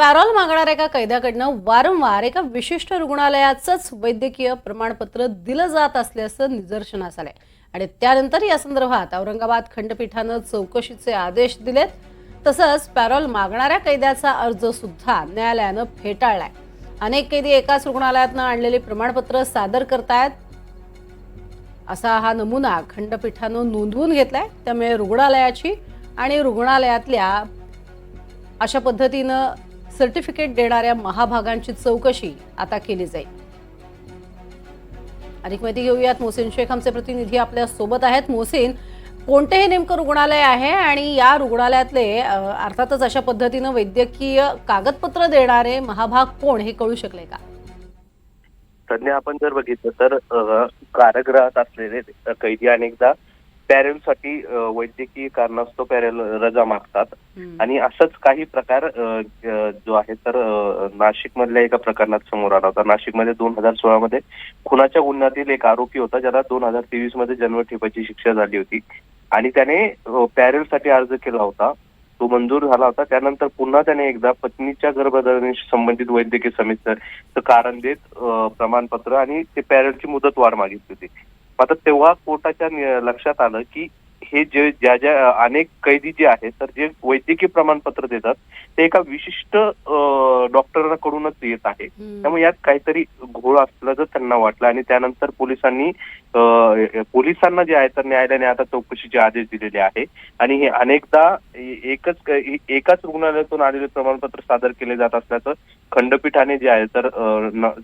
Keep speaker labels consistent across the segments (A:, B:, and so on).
A: Payroll मागणाऱ्या एका कैद्याकडनं वारंवार एका विशिष्ट रुग्णालयाचंच वैद्यकीय प्रमाणपत्र दिलं जात असल्याचं निदर्शनास आलंय. आणि त्यानंतर या संदर्भात औरंगाबाद खंडपीठानं चौकशीचे आदेश दिलेत. तसंच पॅरोल मागणाऱ्या कैद्याचा अर्ज सुद्धा न्यायालयानं फेटाळलाय. अनेक कैदी एकाच रुग्णालयातनं आणलेली प्रमाणपत्र सादर करतायत. असा हा नमुना खंडपीठानं नोंदवून घेतलाय. त्यामुळे रुग्णालयाची आणि रुग्णालयातल्या अशा पद्धतीनं सर्टिफिकेट देणाऱ्या महाभागांची चौकशी आता केली जाईल. अधिक माहिती घेऊयात. मोहसिन शेख आमचे प्रतिनिधी आपल्यासोबत आहेत. मोहसिन कोणतेही नेमकं रुग्णालय आहे आणि या रुग्णालयातले अर्थातच अशा पद्धतीनं वैद्यकीय कागदपत्र देणारे महाभाग कोण हे कळू शकले का?
B: सध्या आपण जर बघितलं तर कारागृहात असलेले कैदी अनेकदा पॅरेलसाठी वैद्यकीय कारणास्तव पॅरेल रजा मागतात. आणि असंच काही प्रकार जो आहे तर नाशिक मधल्या एका प्रकरणात समोर आला होता. नाशिकमध्ये दोन हजार सोळा मध्ये खुनाच्या गुन्ह्यातील एक आरोपी होता ज्याला दोन हजार तेवीसमध्ये जन्मठेपाची शिक्षा झाली होती. आणि त्याने पॅरेलसाठी अर्ज केला होता. तो मंजूर झाला होता. त्यानंतर पुन्हा त्याने एकदा पत्नीच्या गर्भधारणेशी संबंधित वैद्यकीय समितीचं कारण देत प्रमाणपत्र आणि ते पॅरेलची मुदत वाढ मागितली होती. आता तेव्हा कोर्टाच्या लक्षात आलं की हे जे ज्या ज्या अनेक कैदी जे आहेत तर जे वैद्यकीय प्रमाणपत्र देतात ते एका विशिष्ट डॉक्टरांकडूनच येत आहे. त्यामुळे यात काहीतरी घोळ असल्याचं त्यांना वाटलं आणि त्यानंतर पोलिसांनी पोलिसांना जे आहे तर न्यायालयाने आता चौकशीचे आदेश दिलेले आहे. आणि हे अनेकदा एकच एकाच रुग्णालयातून आलेले प्रमाणपत्र सादर केले जात असल्याचं खंडपीठाने जे आहे तर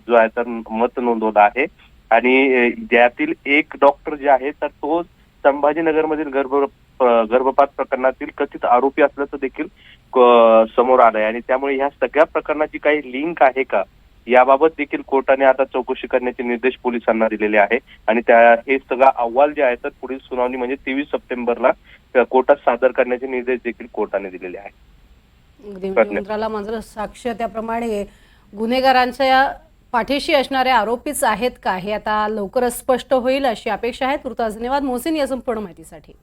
B: जो आहे तर मत नोंदवलं आहे. आणि अ, यातील एक डॉक्टर जे आहे तर तो संभाजीनगरमधील गर्भ गर्भपात प्रकरणातील कथित आरोपी असल्याचं देखील समोर आलंय. आणि त्यामुळे ह्या सगळ्या प्रकरणाची काही लिंक आहे का? याबाबत देखील कोर्टाने आता चौकशी करण्याचे निर्देश पोलिसांना दिलेले आहे. आणि त्या हे सगळा अहवाल जे आहे तर पुढील सुनावणी म्हणजे तेवीस सप्टेंबरला कोर्टात सादर करण्याचे निर्देश देखील कोर्टाने दिलेले आहेत
A: साक्ष त्याप्रमाणे गुन्हेगारांच्या पाठीशी असणारे आरोपीच आहेत का हे आता लवकरच स्पष्ट होईल अशी अपेक्षा आहे. तुर्तास धन्यवाद. मोहसिन या संपूर्ण माहितीसाठी.